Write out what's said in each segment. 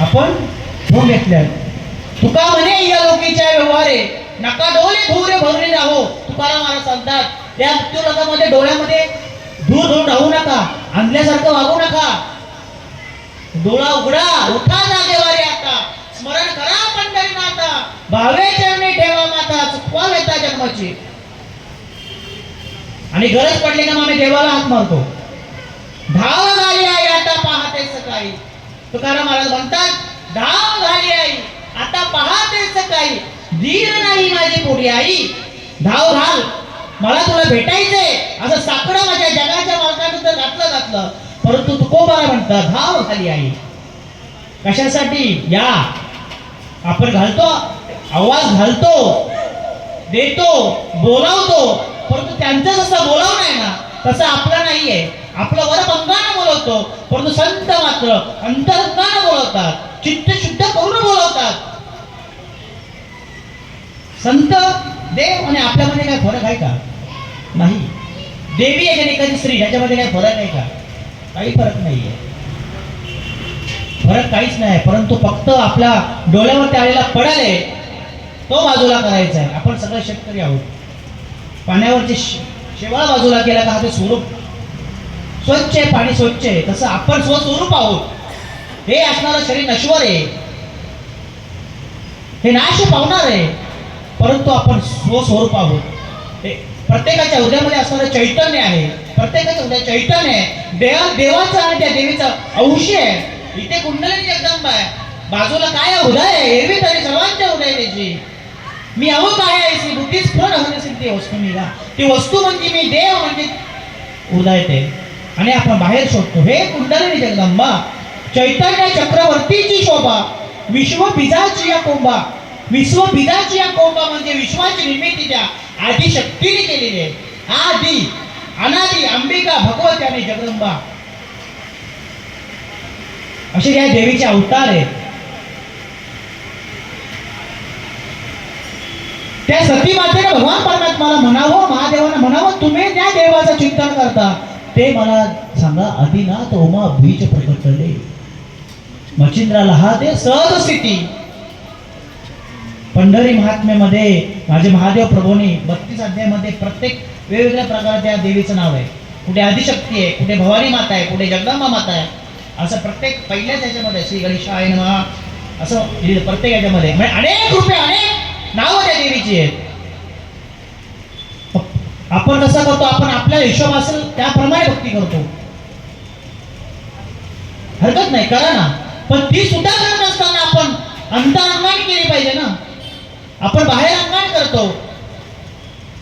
आपण ठेवून घेतल्या तुका म्हणे या लोकीच्या व्यवहारे नका डोळे धूर भरले राहो तुकाराम महाराज सांगतात त्या मृत्यू लोकांमध्ये डोळ्यामध्ये धूर धुवून राहू नका आणल्यासारखं वागू नका. डोळा उघडा उठा जागेवारी आता. स्मरण करा पंढरीनाथा भावे चरणी ठेवा माता चुकवा वेता जन्माची. आणि गरज पडली ना मग आम्ही देवाला हात मारतो. धाव झाली आहे आता पाहते सकाळी. तुकाराम महाराज म्हणतात धाव झाली आई आता पाहते काही धीर नाही माझी पुढी आई. धाव घाल मला तुला भेटायचंय. असं साकडं माझ्या जगाच्या मालकानं तर घातलं घातलं. परंतु तुकोबाला म्हणतात धाव झाली आई. कशासाठी? या आपण घालतो आवाज घालतो देतो बोलावतो. परंतु त्यांचं जसं बोलावणं आहे ना तसं आपलं नाहीये. आपलं वर अंगानं बोलवतो. परंतु संत मात्र अंतरंगाने बोलवतात. चित्त शुद्ध करून बोलवतात. संत देव आणि आपल्यामध्ये काय फरक आहे का? नाही. देवी आहे एखादी स्त्री? ह्याच्यामध्ये काय फरक आहे का? काही फरक नाहीये. फरक काहीच नाही परंतु फक्त आपल्या डोळ्यावरती आलेला पडाले तो बाजूला करायचा आहे. आपण सगळे शेतकरी आहोत. पाण्यावरचे शे- शेवाळ बाजूला केला का हा ते स्वरूप स्वच्छ आहे पाणी स्वच्छ आहे. तसं आपण स्वस्वरूप आहोत. हे असणारं शरीर नश्वर आहे. हे नाश पावणार आहे. परंतु आपण स्वस्वरूप आहोत. हे प्रत्येकाच्या हृदयामध्ये असणारं चैतन्य आहे. प्रत्येकाच्या हृदयात चैतन्य आहे. देवा देवाचं आणि त्या देवीचा अंशी आहे. इथे कुंडलिनी जगदंबा आहे. बाजूला काय हृदय आहे. एरवी तरी सर्वांच्या हृदय त्याची मी अहो काय आहे? सी बुद्धी स्फुरण होण्यासाठी ती वस्तू मी ती वस्तू म्हणजे मी देव म्हणजे उदय ते. आणि आपण बाहेर शोधतो हे कुंडलिनी जगदंबा. चैतन्य चक्रवर्तीची शोभा. विश्व या कोंबा. विश्व बीजाची या कोंबा म्हणजे विश्वाची निर्मिती त्या आदिशक्तीने केलेली आहे. आदि अनादि अंबिका भगवती आणि जगदंबा. असे या देवीचे अवतार आहेत. त्या सती मातेने भगवान परमात्माला म्हणावं महादेवाने म्हणावं तुम्ही त्या देवाचं चिंतन करता. ते मला सांगा आदिनाथ ओमा बीज प्रकटले मच्छिंद्राला हा ते सहज स्थिती पंढरी महात्म्यामध्ये माझे महादेव प्रभूंनी बत्तीस अध्यायामध्ये प्रत्येक वेगवेगळ्या प्रकारच्या देवीचं नाव आहे. कुठे आदिशक्ती आहे कुठे भवानी माता आहे कुठे जगदंबा माता आहे असं प्रत्येक पहिल्याच याच्यामध्ये श्री गणेशाय नमः असं म्हणजे प्रत्येक याच्यामध्ये. म्हणजे अनेक रूपे अनेक नावं त्या देवीची आहेत. आपण कसं करतो आपण आपल्या हिशोब असेल त्याप्रमाणे भक्ती करतो. हरकत नाही करा ना. पण ती सुद्धा करत असताना आपण अंतरंगाने केली पाहिजे ना. आपण बाहेर अंगाने करतो.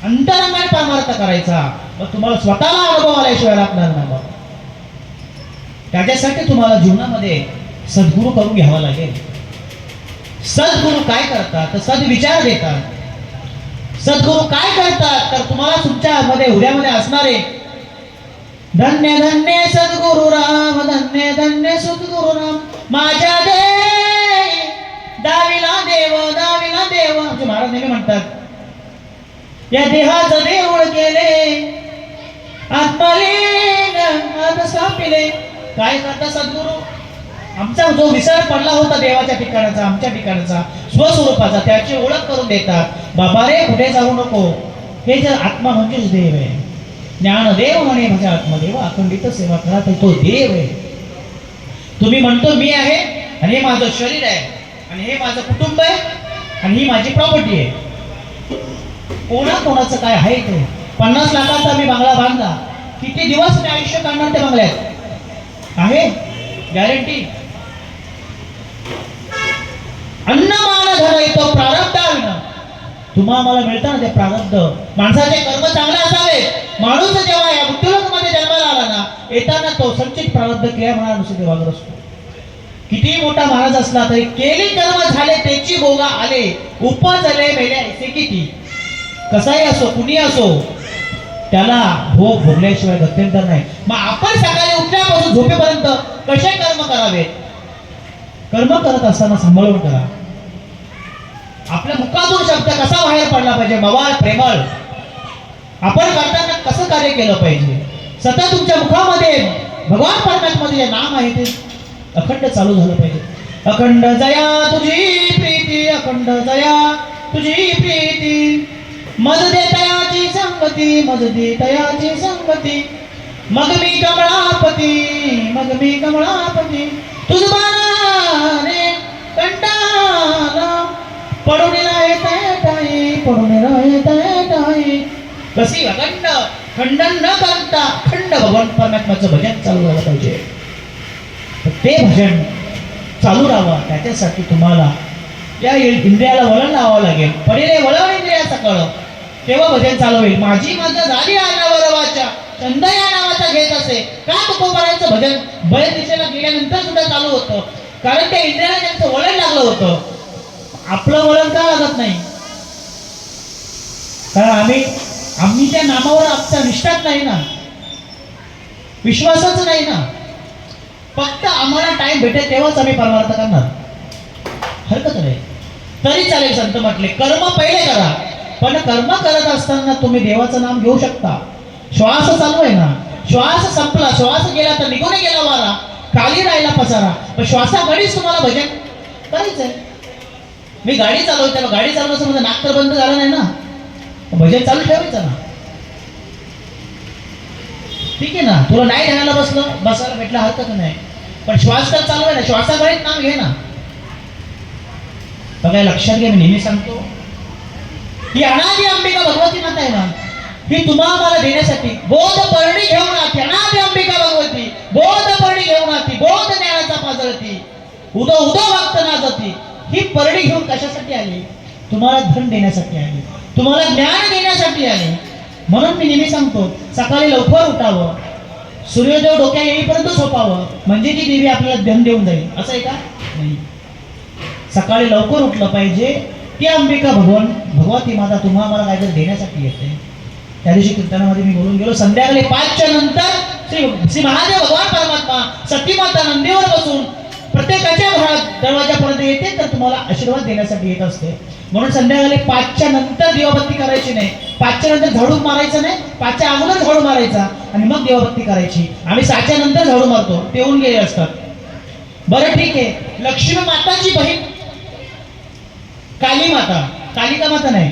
अंतरंगाने परमार्थ करायचा. मग तुम्हाला स्वतःला अनुभव आल्याशिवाय लागणार नाही बाबा त्याच्यासाठी तुम्हाला जीवनामध्ये सद्गुरू करून घ्यावा लागेल. सद्गुरू काय करतात? तर सद्विचार देतात. सद्गुरू काय करतात? तर तुम्हाला तुमच्या मध्ये हृदयामध्ये असणारे धन्य धन्य सद्गुरु राम धन्य धन्य सद्गुरु राम. माझ्या दे दाविला देव दाविला देव. आमचे महाराज नेहमी म्हणतात या देहाचं देऊळ केले आत्मलीन स्थापिले. काय करता सद्गुरू? आमचा जो विसर पडला होता देवाच्या ठिकाणाचा आमच्या ठिकाणाचा स्वस्वरूपाचा त्याची ओळख करून देतात. बाबा रे कुठे जाऊ नको? हे जर आत्मा म्हणजेच देव आहे. ज्ञानदेव म्हणे माझ्या आत्मदेव अखंडित सेवा करा तर तो देव आहे. तुम्ही म्हणतो मी आहे आणि हे माझं शरीर आहे आणि हे माझं कुटुंब आहे आणि ही माझी प्रॉपर्टी आहे. कोणा कोणाचं काय आहे ते? पन्नास लाखाचा मी बांगला बांधला. किती दिवस मी आयुष्य काढणार त्या बांगल्यात? आहे? गॅरंटी अन्न मान धन येतो प्रारब्ध तुम्हाला मला मिळतं ना ते प्रारब्ध. माणसाचे कर्म चांगले असावे माणूस जेव्हा या मृत्यूलोकमध्ये जन्माला आला ना येताना तो संचित प्रारब्ध क्रिया म्हणा नुसते देवागर असतो. किती मोठा महाराज असला तरी केली कर्म झाले त्याची भोगा आले. उपजले मेले ऐसे किती? कसाही असो कुणी असो त्याला भोग भोगल्याशिवाय गत्यंतर नाही. मग आपण सकाळी उठल्यापासून झोपेपर्यंत कसे कर्म करावे कर्म करत असताना सांभाळून करा. आपल्या मुखातून शब्द कसा बाहेर पडला पाहिजे? मवाळ प्रेमळ. आपण करताना कसं कार्य केलं पाहिजे? सतत तुमच्या मुखामध्ये भगवान परमात्मा जे नाम आहे ते अखंड चालू झालं पाहिजे. अखंड जया तुझी प्रीती अखंड जया तुझी प्रीती. मज दे तयाची संगती मज दे तयाची संगती. मग मी कमळापती मग मी कमळापती. तुझ रे कशी अखंड खंडन न करता खंड भगवान परमात्माचं भजन चालू राहिलं पाहिजे. ते भजन चालू राहावं. त्याच्यासाठी तुम्हाला या इंद्रियाला वळण लावावं लागेल. पडिले वळण इंद्रियाचं कळ. तेव्हा भजन चालू होईल. माझी माझं झाली नावावर वाचा छंद या नावाचा घेत असे. का तुकोबाराचं भजन बय दिशेला गेल्यानंतर सुद्धा चालू होतं? कारण त्या इंद्रियाला त्यांचं वळण लागलं होतं. आपलं वळण का लागत नाही? कारण आम्ही आम्ही त्या नामावर आमचा निष्ठाच नाही ना. विश्वासच नाही ना. फक्त आम्हाला टाइम भेटेल तेव्हाच आम्ही परमार्थ करणार. हरकत नाही. तरी चालेल संत म्हटले कर्म पहिले करा. पण कर्म करत असताना तुम्ही देवाचं नाम घेऊ शकता. श्वास चालू आहे ना. श्वास संपला. श्वास गेला तर निघून गेला वारा. खाली राहिला पसारा. पण श्वासाकडेच तुम्हाला भजन करायचंय. मी गाडी चालवते. त्याला गाडी चालवत माझं म्हणजे नाक तर बंद झालं नाही ना. भजन चालू ठेवायचं ना. ठीक आहे ना? तुला नाही ध्यानाला बसलं बसायला भेटलं हरकत नाही. पण श्वास तर चालू आहे ना. श्वासाकडे नाम घे ना. बघा लक्षात घ्या मी नेहमी सांगतो. ही अनादी अंबिका भगवती माता आहे ना ही तुम्हा मला देण्यासाठी बोध परणी घेऊन आती. अनादी अंबिका भगवती बोध परणी घेऊन आती. बोध ज्ञानाचा पाजळती उदो उदो वागत ना जाती ही परणी घेऊन कशासाठी आली? तुम्हाला धन देण्यासाठी आली. तुम्हाला ज्ञान देण्यासाठी आले. म्हणून मी नेहमी सांगतो सकाळी लवकर उठावं. सूर्योदय डोक्या येईपर्यंत झोपावं. म्हणजे ती देवी आपल्याला धन देऊन जाईल. असं आहे का? नाही. सकाळी लवकर उठलं पाहिजे. ती अंबिका भगवान भगवती माता तुम्हाला मला काहीतरी देण्यासाठी येते. त्या दिवशी कीर्तनामध्ये मी बोलून गेलो. संध्याकाळी पाचच्या नंतर श्री श्री महादेव भगवान परमात्मा सतीमाता नंदीवर बसून प्रत्येकाच्या घरात दरवाजापर्यंत येते तर तुम्हाला आशीर्वाद देण्यासाठी येत असते. म्हणून संध्याकाळी पाचच्या नंतर दिवाबत्ती करायची नाही. पाचच्या नंतर झाडू मारायचं नाही पाचच्या अगोदर झाडू मारायचा आणि मग दिवाबत्ती करायची. आम्ही सातच्या नंतर झाडू मारतो ते होऊन गेले असतात. बरं ठीक आहे. लक्ष्मी माताची बहीण. काली माता. कालिका माता नाही.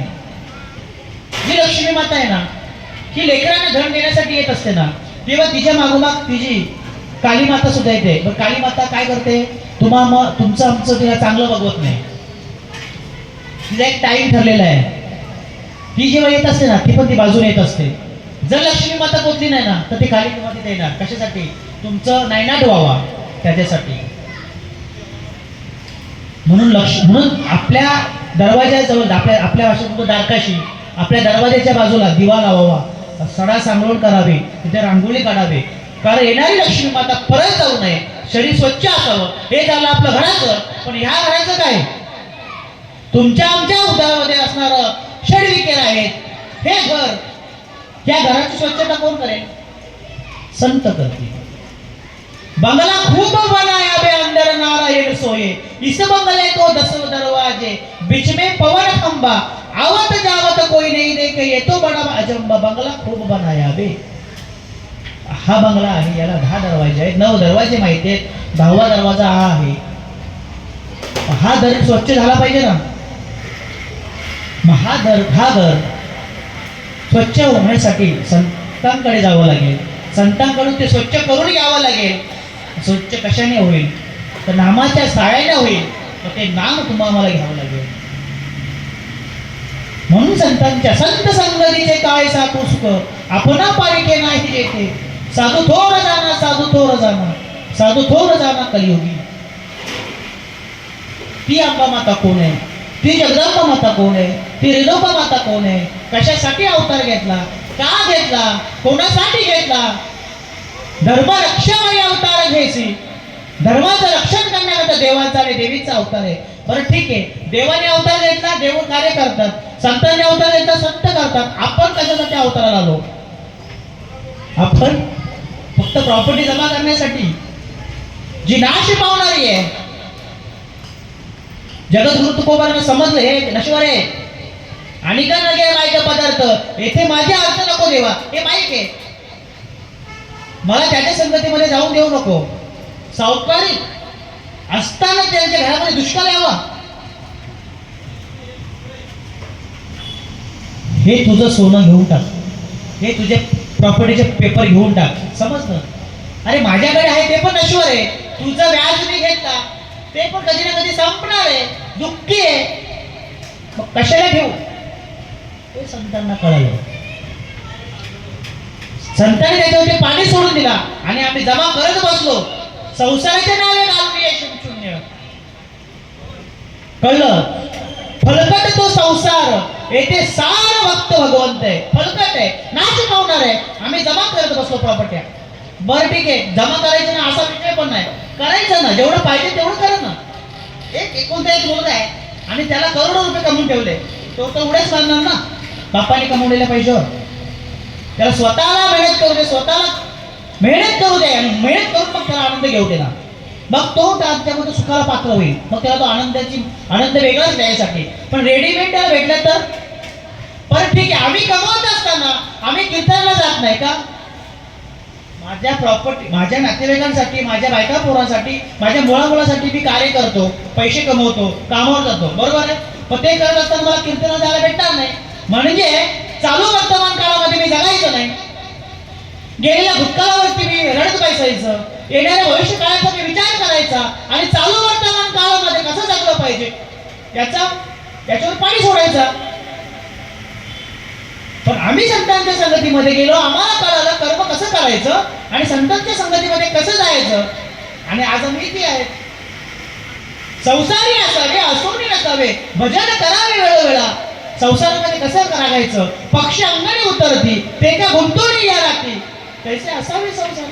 जी लक्ष्मी माता आहे ना ही लेकरांना धन देण्यासाठी येत असते ना. तेव्हा तिच्या मागोमाग तिची काली माता सुद्धा येते पण काली माता काय करते? तुम्हा मग तुमचं आमचं तिला चांगलं बघवत नाही. तिचा एक टाईम ठरलेला आहे. ती जेव्हा येत असते ना ती पण ती बाजूने येत असते. जर लक्ष्मी माता पोचली नाही ना तर ती काली मातीत येणार. कशासाठी? तुमचं नायनाट व्हावा त्याच्यासाठी. म्हणून लक्ष म्हणून आपल्या दरवाजाजवळ आपल्या आपल्या भाषेत दारकाशी आपल्या दरवाजाच्या बाजूला दिवा लावावा. सडा सांगोळ करावी तिथे रांगोळी काढावी. कारण येणारी लक्ष्मी माता परत जाऊ नये. शरीर स्वच्छ असावं. हे झालं आपलं घराचं. पण ह्या घराचं काय? तुमच्या आमच्या उदारामध्ये असणारं षडविकेर आहेत. हे घर या घराची स्वच्छता कोण करेल? संत करते बंगला खूप बनाया बे अंदर नारायण सोये. इस बंगले को दस दरवाजे. बीच में पवन खंबा. आवत जावत कोई नहीं देखे. ये तो बड़ा अजंबा. बंगला खूप बनाया बे हा बंगला आहे याला दहा दरवाजे आहेत. नऊ दरवाजे माहिती आहेत. दहावा दरवाजा हा आहे. हा दर स्वच्छ झाला पाहिजे ना. मग हा दर हा दर स्वच्छ होण्यासाठी संतांकडे जावं लागेल. संतांकडून ते स्वच्छ करून यावं लागेल. स्वच्छ कशाने होईल? तर नामाच्या साळ्याने होईल. तर ते नाम तुम्हाला घ्यावं लागेल. म्हणून संतांच्या संत संगतीचे काय साधू सुख आपण पारिके नाही येते साधू थोर जाना साधू थोर जाना साधू थोर जाना कलियुगी. ती अंबा माता कोण आहे? ती जगदंबा माता कोण आहे? ती रेणुका माता कोण आहे? कशासाठी अवतार घेतला? का घेतला? कोणासाठी घेतला? धर्म रक्षामध्ये अवतार घ्यायची. धर्माचं रक्षण करण्याकरता देवाचा आणि देवीचा अवतार आहे. बरं ठीक आहे. देवाने अवतार घेतला देव कार्य करतात. संतांनी अवतार घेतला संत करतात. आपण कशासाठी अवताराला आलो? आपण? तर प्रॉपर्टी जमा करण्यासाठी. जी नाश पावणारी आहे. जगद्गुरु तुकोबारांना समजलं हे नश्वर आहे. आणि का नगे घे पदार्थ? येथे माझे अर्थ नको देवा. हे माईक आहे. मला त्याच्या संगतीमध्ये जाऊन देऊ नको. सावकारी. असताना त्यांच्या घरामध्ये दुष्काळ यावा. हे तुझं सोनं घेऊन टाक. हे तुझे प्रॉपर्टीचे पेपर घेऊन टाक. समजलं? अरे माझ्याकडे आहे ते पण नश्वर आहे. तुझं व्याज मी घेतला ते पण कधी ना कधी संपणार आहे. दुःखी आहे. मग कशाला घेऊ? ते संतांना कळालं. संतांनी त्याच्यावरती पाणी सोडून दिला. आणि आम्ही जमा करत बसलो. संसाराच्या नावे घालून कळलं? फलकट तो संसार. येथे सार भक्त भगवंत आहे. फलकट आहे. नाच पावणार आहे. आम्ही जमा करत बसलो प्रॉपर्ट्या बरं ठीक आहे. जमा करायचं ना असा विषय पण नाही. करायचं ना. जेवढं पाहिजे तेवढं करा ना. एक एकोणता एक मुलगा आहे. आणि त्याला करोडो रुपये कमवून ठेवले. तो तर उडेच मारणार ना. बापाने कमवलेल्या पैशावर. त्याला स्वतःला मेहनत करू दे. स्वतःला मेहनत करू दे. आणि मेहनत करून मग त्याला आनंद घेऊ दे ना. मग तो त्याच्यामध्ये सुखाला पात्र होईल. मग त्याला तो आनंदाची आनंद वेगळाच द्यायसाठी. पण रेडीमेड त्याला भेटलं तर? पण ठीक आहे. आम्ही कमवत असताना आम्ही कीर्तनाला जात नाही का? माझ्या प्रॉपर्टी माझ्या नातेवाईकांसाठी माझ्या बायका पोरांसाठी माझ्या मुळामुळासाठी मी कार्य करतो पैसे कमवतो कामावर जातो. बरोबर आहे? पण ते करत असताना मला कीर्तन जायला भेटणार नाही. म्हणजे चालू वर्तमान काळामध्ये मी जगायचं नाही. गेलेल्या भूतकाळावरती मी रडत पैसायचं येणाऱ्या भविष्य काळाचा विचार करायचा आणि चालू वर्तमान काळामध्ये कसं जगलं पाहिजे? याचा याच्यावर पाणी सोडायचा. पण आम्ही संतांच्या संगतीमध्ये गेलो आम्हाला कळालं कर्म कसं करायचं आणि संतांच्या संगतीमध्ये कसं जायचं? आणि आज आम्ही इथे आहे संसारी असावे असोनी नसावे भजन करावे वेळोवेळा. संसारामध्ये कसं करायचं? पक्ष अंगणी उतरती ते का गुंतवणी या राहती तैसे असावे संसार.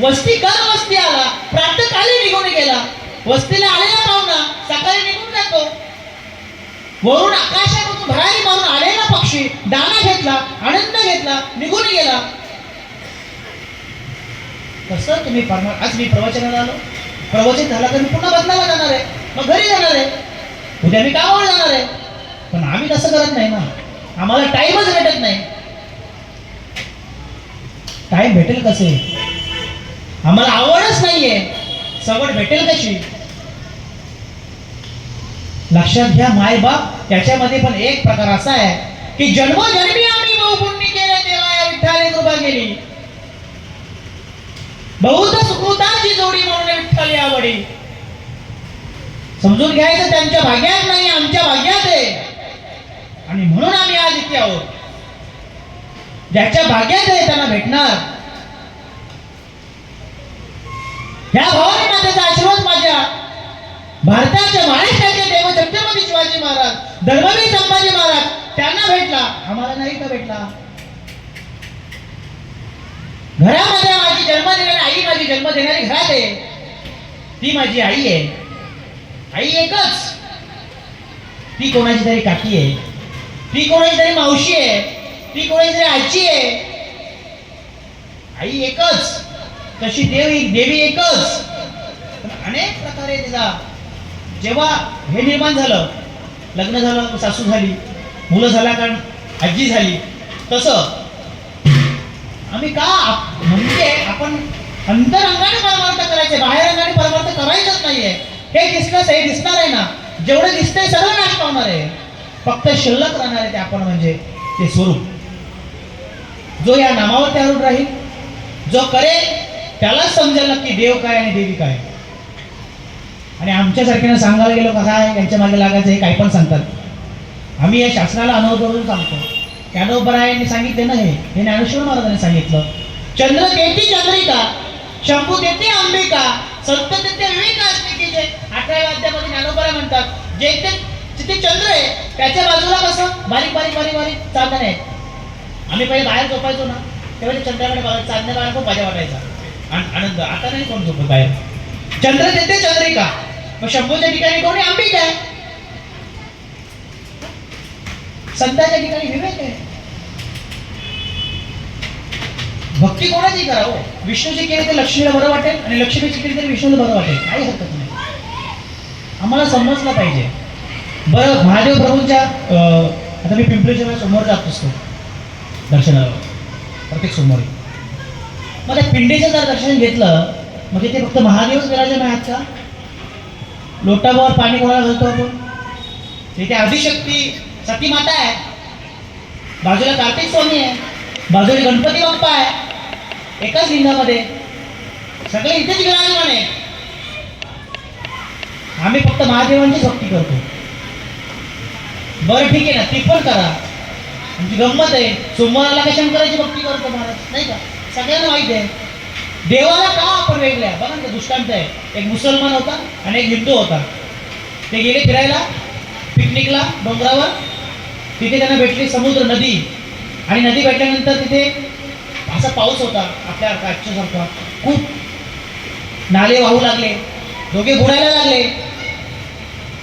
वस्ती कर वस्ती आला? प्रातकाली निघून गेला. वस्तीला आलेला पाहुणा सकाळी निघून जातो. वरून आकाशामधून भरारी मारून आलेला पक्षी दाना घेतला आनंद घेतला निघून गेला. कसं तुम्ही आज मी प्रवचनाला आलो. प्रवचन झाला तर मी पुन्हा बदलावा जाणार आहे? मग घरी जाणार आहे. उद्या मी कामावर जाणार आहे. पण आम्ही तसं करत नाही ना. आम्हाला टाइमच भेटत नाही. टाइम भेटेल कसे? आम्हाला आवडच नाहीये. सवड भेटेल कशी? लक्षात घ्या माय बाप त्याच्यामध्ये पण एक प्रकार असा आहे की जन्मजन्मी आम्ही बहु पुण्य केले तेव्हा या विठ्ठाली कृपा केली. बहुत सुकृताची जोडी म्हणून विठ्ठल आवडी समजून घ्यायचं त्यांच्या भाग्यात नाही आमच्या भाग्यात आहे. आणि म्हणून आम्ही आज इथे आहोत. ज्याच्या भाग्यात आहे त्यांना भेटणार. ह्या भावाने मातेचा आशीर्वाद माझ्या भारताच्या महाराष्ट्राचे देव छत्रपती शिवाजी महाराज धर्मवीर संभाजी महाराज त्यांना भेटला आम्हाला नाही का भेटला. घरामध्ये माझी जन्म देणारी आई माझी जन्म देणारी घरात आहे. ती माझी आई आहे. आई एकच. ती कोणाची तरी काकी आहे. ती कोणाची तरी मावशी आहे. ती कोणाची तरी आजी आहे. आई एकच. तशी देवी देवी एकच. अनेक प्रकारे तिचा जेव्हा हे निर्माण झालं लग्न झालं सासू झाली मुलं झाला कारण आजी झाली तसं आम्ही का म्हणजे आपण अंतरंगाने परमार्थ करायचे बाहेर अंगाने परमार्थ करायचंच नाहीये. हे दिसणं हे दिसणार आहे ना. जेवढं दिसतंय सर्व नाश पावणार आहे. फक्त शिल्लक राहणार आहे ते आपण म्हणजे ते स्वरूप. जो या नामावर त्यावर राहील जो करेल त्यालाच समजेल नक्की देव काय आणि देवी काय. आणि आमच्यासारख्यानं सांगायला गेलो कसा आहे यांच्या मागे लागायचं हे काही पण सांगतात. आम्ही या शासनाला अनुभव करून सांगतो. ज्ञानोबरायांनी सांगितले ना हे हे ज्ञानेश्वर महाराजांनी सांगितलं. चंद्र देते चंद्रिका शंभू देते अंबिका संत देते विवेक असते की जे अठराव्या अध्यामध्ये ज्ञानोबरा म्हणतात जे ते जिथे चंद्र आहे त्याच्या बाजूला कसं? बारीक बारीक बारीक बारीक चांदणे आहेत. आम्ही पहिले बाहेर झोपायचो ना तेव्हा ते चंद्राकडे चांदण्या बाहेर खूप मजा वाटायचा. आनंद. आता नाही कोण झोपत आहे चंद्र देते चंद्रिका. मग शंभूच्या ठिकाणी कोणी आंबीच आहे. संतांच्या ठिकाणी विवेक आहे. भक्ती कोणाची करावं? विष्णूची केली तर लक्ष्मीला बरं वाटेल आणि लक्ष्मीची केली तर विष्णूला बरं वाटेल. काही हरकत नाही. आम्हाला समजलं पाहिजे. बरं महादेव प्रभूंच्या आता मी पिंपरीच्या समोर जात असतो. दर्शनाला. प्रत्येक सोमवारी. मग त्या पिंडीचं जर दर्शन घेतलं म्हणजे ते फक्त महादेवच विराजमान आहेत का लोटावर पाणी गोळा घालतो आपण. तिथे आदिशक्ती सती माता आहे. बाजूला कार्तिक स्वामी आहे. बाजूला गणपती बाप्पा आहे. एकाच लिंगामध्ये. सगळे इथेच विराजमान आहे. आम्ही फक्त महादेवांचीच भक्ती करतो. बरं ठीक आहे ना. ती पण करा. आमची गंमत आहे. सोमवाराला का शंकराची भक्ती करतो महाराज? नाही का? सगळ्यांना माहिती आहे. देवाला का आपण वेगळ्या? बघा ना दृष्टांत आहे. एक मुसलमान होता आणि एक हिंदू होता. ते गेले फिरायला पिकनिकला डोंगरावर. तिथे त्यांना भेटली समुद्र नदी. आणि नदी भेटल्यानंतर तिथे असा पाऊस होता आपल्या आजच्यासारखा खूप नाले वाहू लागले. दोघे बुडायला लागले.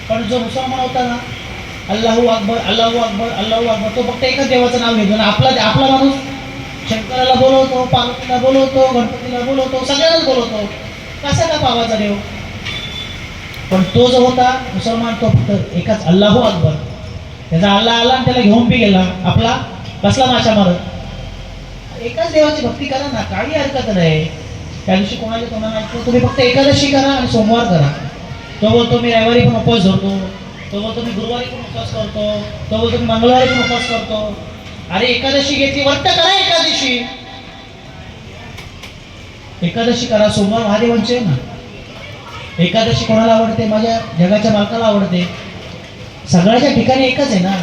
पण जो मुसलमान होता ना अल्लाहू अकबर अल्लाहू अकबर अल्लाहू अकबर तो फक्त एकच देवाचं नाव घेतो ना. आपला आपला माणूस शंकराला बोलवतो पार्वतीला बोलवतो गणपतीला बोलवतो सगळ्यांनाच बोलवतो. कसा का पावाचा देव? पण तो जो होता मुसलमान तो फक्त एकाच अल्लाहू अकबर. त्याचा अल्लाह आला आणि त्याला घेऊन बी गेला. आपला कसला माशा मारत. एकाच देवाची भक्ती करा ना काही हरकत नाही. त्या दिवशी कोणाच्या तोंडाने ऐकतो तुम्ही फक्त एकादशी करा आणि सोमवार करा. तो बोलतो मी रविवारी पण उपवास धरतो. तो बोलतो मी गुरुवारी पण उपवास करतो. तो बोलतो मी मंगळवारी पण उपवास करतो. अरे एकादशी घेतली व्रत करा एकादशी. एकादशी करा सोमवार महादेवांचे आहे ना. एकादशी कोणाला आवडते? माझ्या जगाच्या मालकाला आवडते. सगळ्याच्या ठिकाणी एकच आहे ना.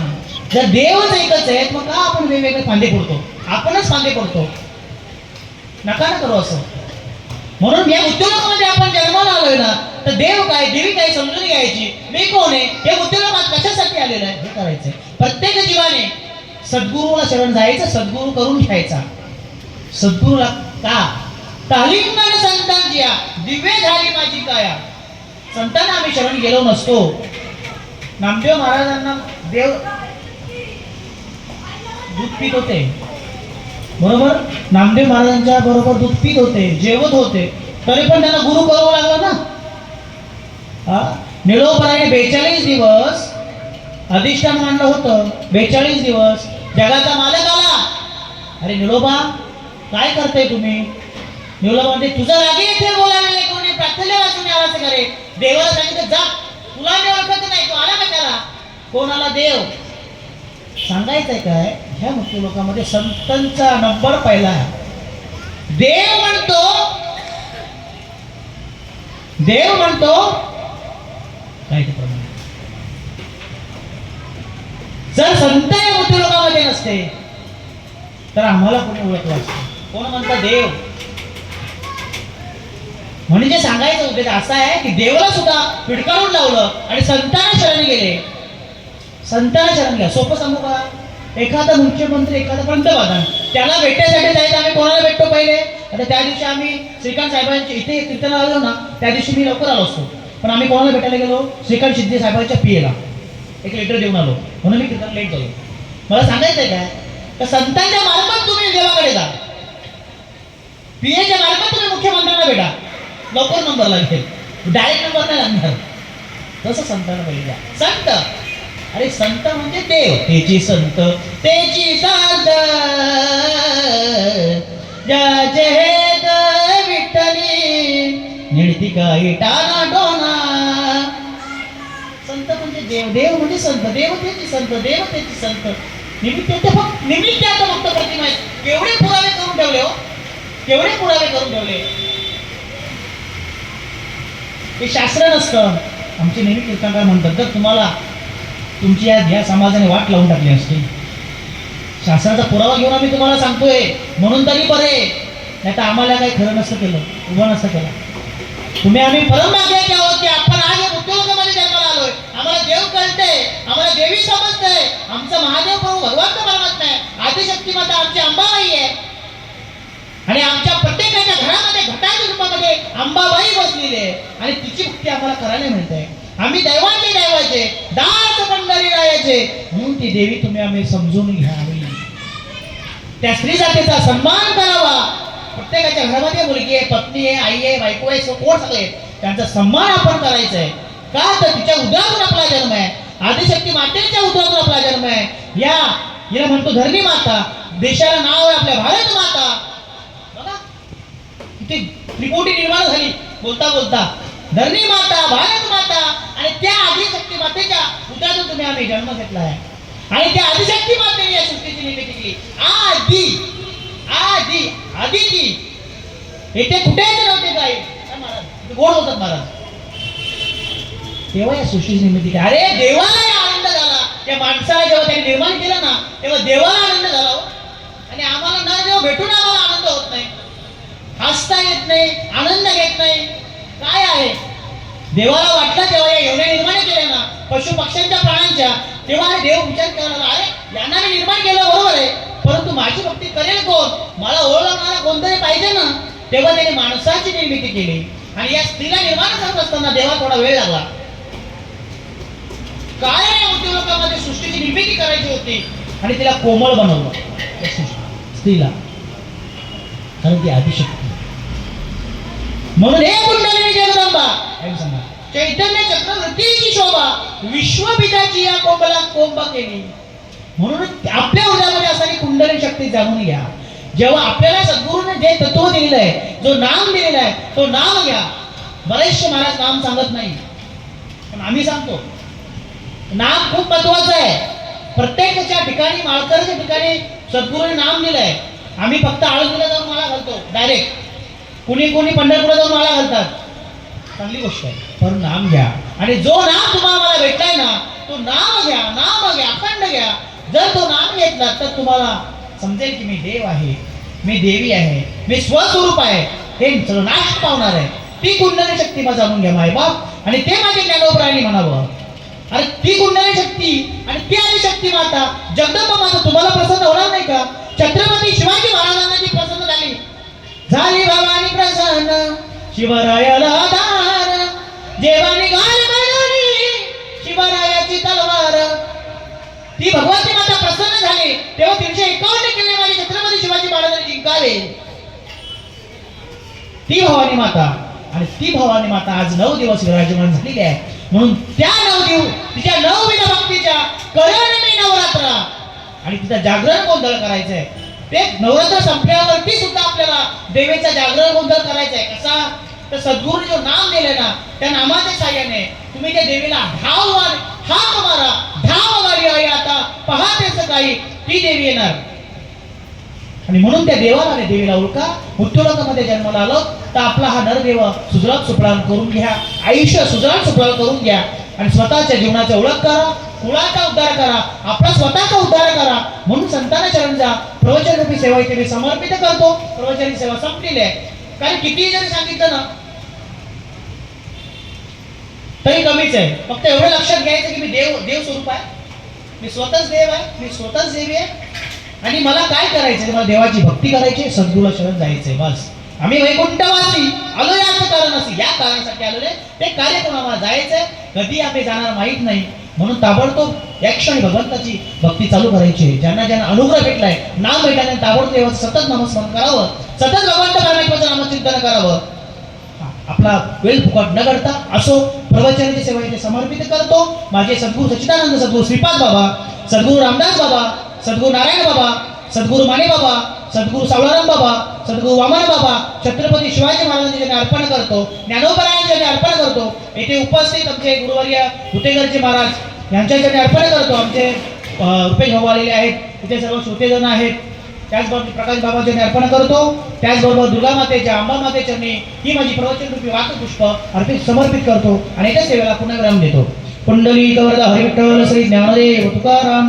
जर देवच एकच आहे मग का आपण वेगवेगळे फांदे पडतो आपणच फांदे पडतो नका ना करू असं. म्हणून या उद्योगामध्ये आपण जन्माला आलोय ना तर देव काय देवी काय समजून घ्यायची? मी कोण आहे? हे उद्योगात कशासाठी आलेलं आहे? हे करायचंय. प्रत्येक जीवाने सद्गुरूला शरण जायचं सद्गुरू करून घ्यायचा. सद्गुरूला का? तालीम संतांची या, दिव्य झाली माझी काया. संतांना आम्ही शरण गेलो नसतो. नामदेव महाराजांना देव दूध पित होते. बरोबर? नामदेव महाराजांच्या बरोबर दूध पित होते जेवत होते. तरी पण त्यांना गुरु करावं लागला ना. हा? निळोपराने बेचाळीस दिवस अधिष्ठान मानलं होतं. बेचाळीस दिवस जगाचा मालक आला. अरे निलोबा काय करताय तुम्ही? निलोबा म्हणते तुझं रागे इथे बोलायला नाही कोणी प्रार्थना वाचून आवाज करे. देवाला सांगितलं जा तुला मी ओळखत नाही तू आला का त्याला? कोणाला देव? सांगायचंय काय? ह्या मुख्य लोकांमध्ये संतांचा नंबर पहिला आहे. देव म्हणतो देव म्हणतो काय ते प्रमाण जर संत या लोकांमध्ये नसते तर आम्हाला कोणी ओळखलं असतं? कोण म्हणतं देव? म्हणजे सांगायचं उद्देश असा आहे की देवाला सुद्धा पिडकावून लावलं आणि संतांना शरण गेले. संतांना शरण घ्या सोपं सांगू का? एखादा मुख्यमंत्री एखादा पंतप्रधान त्याला भेटण्यासाठी जायचं आम्ही कोणाला भेटतो पहिले? आता त्या दिवशी आम्ही श्रीकांत साहेबांच्या इथे कीर्तनाला आलो ना त्या दिवशी मी लवकर आलो असतो. पण आम्ही कोणाला भेटायला गेलो? श्रीकांत शिंदे साहेबांच्या पीएला एक लेटर देऊन आलो. म्हणून मी कीर्तन लेट झालो. मला सांगायचं आहे काय? तर संतांच्या मार्फत तुम्ही देवाकडे जा. पीएच्या मार्फत तुम्ही मुख्यमंत्र्यांना भेटा. लवकर नंबर लागेल डायरेक्ट नंबर नाही लागणार. तसं संतांना पाहिजे जा. संत. अरे संत म्हणजे देव. त्याची संत त्याची संत ज्याचे विठ्ठली. निळती काही टाना डोना. देव देव म्हणजे संत देवतेची संत देवतेची संत. निमित्त फक्त निमित्ताचं फक्त प्रतिमा आहे केवढे पुरावे करून ठेवले हो. केवढे पुरावे करून ठेवले. हे शास्त्र नसतं. आमचे नेहमी कीर्तनकार म्हणतात तर तुम्हाला तुमची या या समाजाने वाट लावून टाकली असते शास्त्राचा पुरावा घेऊन आम्ही तुम्हाला सांगतोय. म्हणून तरी बरे नाही तर आम्हाला काही खरं नसतं केलं उभं नसतं केलं. तुम्ही आम्ही परम आहोत की आपण आज उद्योग आम्हाला देव कळते आम्हाला देवी समजते. आमचं महादेव प्रभू भगवंत परमात्मा आहे आदिशक्ती माता आमची अंबाबाई आहे. आणि आमच्या प्रत्येकाच्या घरामध्ये घटाच्या रूपामध्ये अंबाबाई बसलेली आहे. आणि तिची भक्ती आम्हाला करायला मिळते. आम्ही दैवाचे दैवाचे दास पंढरी रायाचे म्हणून ती देवी तुम्ही आम्ही समजून घ्यावी. त्या स्त्री जातीचा सन्मान करावा. प्रत्येकाच्या घरामध्ये मुलगी आहे पत्नी आहे आई आहे बायको आहे कोण सगळे त्यांचा सन्मान आपण करायचा आहे. का तर तिच्या उदरातून आपला जन्म आहे? आदिशक्ती मातेच्या उदरातून आपला जन्म आहे. या हिला म्हणतो धरणी माता. देशाला नाव आहे आपल्या भारत माता. बघा. ती त्रिपुटी निर्माण झाली. बोलता बोलता. धरणी माता भारत माता. आणि त्या आदिशक्ती मातेच्या उदरातून तुम्ही आम्ही जन्म घेतला आहे. आणि त्या आदिशक्ती मातेने या सृष्टीची निर्मिती केली. आदी आदी आदिती. येथे कुठे नव्हते काय काय महाराज. गोड होतात महाराज. तेव्हा या सृष्टीची निर्मिती केली. अरे देवाला आनंद झाला. त्या माणसाला जेव्हा त्यांनी निर्माण केलं ना तेव्हा देवाला आनंद झाला हो. आणि आम्हाला ना जेव्हा भेटून आम्हाला आनंद होत नाही हसता येत नाही आनंद घेत नाही काय आहे? देवाला वाटलं तेव्हा या एवढ्या निर्माण केल्या ना पशु पक्ष्यांच्या प्राण्यांच्या तेव्हा हा देव विचार करायला अरे यांना मी निर्माण केलं बरोबर आहे. परंतु माझी भक्ती करेल कोण? मला ओळखणारा कोणतरी पाहिजे ना? तेव्हा त्याने माणसाची निर्मिती केली. आणि या स्त्रीला निर्माण करत असताना देवा थोडा वेळ लागला. काय उद्योजकामध्ये उद्योगामध्ये सृष्टीची निर्मिती करायची होती आणि तिला कोमळ बनवलं. स्त्रीला. कारण ती अभिशक्ती म्हणून हे कुंडलिनी जगदंबा सांगा? चैतन्य चक्रवर्तीची शोभा विश्वपिताची या कोंबला कोंब केली. म्हणून आपल्या उद्यामध्ये असणारी कुंडली शक्ती जाणून घ्या. जेव्हा आपल्याला सद्गुरूने जे तत्व दिलेलं आहे जो नाम दिलेला आहे तो नाम घ्या. बरेचसे महाराज नाम सांगत नाही. पण आम्ही सांगतो. नाम खूप महत्वाचं आहे. प्रत्येकाच्या ठिकाणी माळकरच्या ठिकाणी सद्गुरूने नाम दिलंय. आम्ही फक्त आळंदीला जाऊन माळा घालतो डायरेक्ट कुणी कुणी पंढरपूरला जाऊन माळा घालतात. चांगली गोष्ट आहे. पण नाम घ्या. आणि जो नाम तुम्हाला मला भेटलाय ना तो नाम घ्या नाम घ्या अखंड घ्या. जर तो नाम घेतला तर तुम्हाला समजेल की मी देव आहे मी देवी आहे मी स्वस्वरूप आहे. हे नाश पावणार आहे. ती कुंडली शक्ती मला जाणून घ्या माय बाप आणि ते माझे ज्ञानोपरायणी म्हणावं. अरे ती कुंडली शक्ती आणि ती आली शक्ती माता. जगदंबा माता तुम्हाला प्रसन्न होणार नाही का? छत्रपती शिवाजी महाराजांना ती प्रसन्न झाली. झाली भवानी प्रसन्न. शिवरायाला दार. देवाने गाल बनवली शिवरायाची तलवार. ती भगवती माता प्रसन्न झाली. तेव्हा तीनशे एकावन्न किल्ले माझे छत्रपती शिवाजी महाराजांनी जिंकावे ती भवानी माता. आणि ती भवानी माता आज नऊ दिवस विराजमान झालेली आहे. म्हणून त्या नवदेव तिच्या नवविध भक्तीच्या करण मी नवरात्र. आणि तिचा जागरण गोंधळ करायचंय. ते नवरात्र संपल्यावरती सुद्धा आपल्याला देवीचा जागरण गोंधळ करायचा आहे कसा? तर सद्गुरूने जो नाम दिले ना त्या नामाच्या साह्याने तुम्ही त्या देवीला धाव मार हाक मारा. धाव मारी आई आता. पहाटे काही ती देवी येणार. आणि म्हणून त्या देवाला आणि देवीला ओळखा मृत्यूलोकामध्ये जन्माला आलो. तर आपला हा नरदेव सुजलात सुफलाम करून घ्या. आयुष्य सुजलात सुफलाम करून घ्या. आणि स्वतःच्या जीवनाचा ओळख करा. कुळाचा उद्धार करा. आपला स्वतःचा उद्धार करा. म्हणून संतान चरण जा प्रवचन रूपी सेवा इथे मी समर्पित करतो. प्रवचन सेवा संपलेली आहे. कारण कितीही जरी सांगितलं ना तरी कमीच आहे. फक्त एवढं लक्षात घ्यायचं की मी देव देव स्वरूप आहे. मी स्वतःच देव आहे. मी स्वतःच देवी आहे. आणि मला काय करायचं मला देवाची भक्ती करायची सद्गुला शरण जायचंय बस. आम्ही वैकुंठवासी आलो याचं कारण असे या कारणासाठी आलेले ते कार्य करून आम्हाला जायचंय. कधी आम्ही जाणार माहीत नाही. म्हणून ताबडतोब या क्षणी भगवंताची भक्ती चालू करायची. आहे. ज्यांना ज्यांना अनुग्रह भेटलाय नाम भेटल्याने ताबडतोब देवाचं सतत नामस्मरण करावं. सतत भगवंत परमेश्वराचं नामचिंतन करावं. आपला वेळ फुकट न करता असो प्रवचनाची सेवा इथे समर्पित करतो. माझे सद्गुरू सच्चिदानंद सद्गुरू श्रीपाद बाबा सद्गुरू रामदास बाबा सद्गुरू नारायण बाबा सद्गुरू माने बाबा सद्गुरू सावळाराम बाबा सद्गुरू वामन बाबा छत्रपती शिवाजी महाराजांचे अर्पण करतो ज्ञानोपरायांचे अर्पण करतो येथे उपस्थित आमचे गुरुवर्य हुतेकरचे महाराज यांच्या अर्पण करतो आमचे अं, रुपेश भाऊ आलेले आहेत इथे सर्व श्रोतेजण आहेत. त्याचबरोबर प्रकाश बाबाचे अर्पण करतो त्याचबरोबर दुर्गा मातेच्या अंबा मातेच्या मी ही माझी प्रवचन रूपी वाकपुष्प अर्पित समर्पित करतो आणि त्या सेवेला पुनर्ग्राम देतो. कुंडली कवरदा हरिविठ्ठल श्री ज्ञानदेव तुकाराम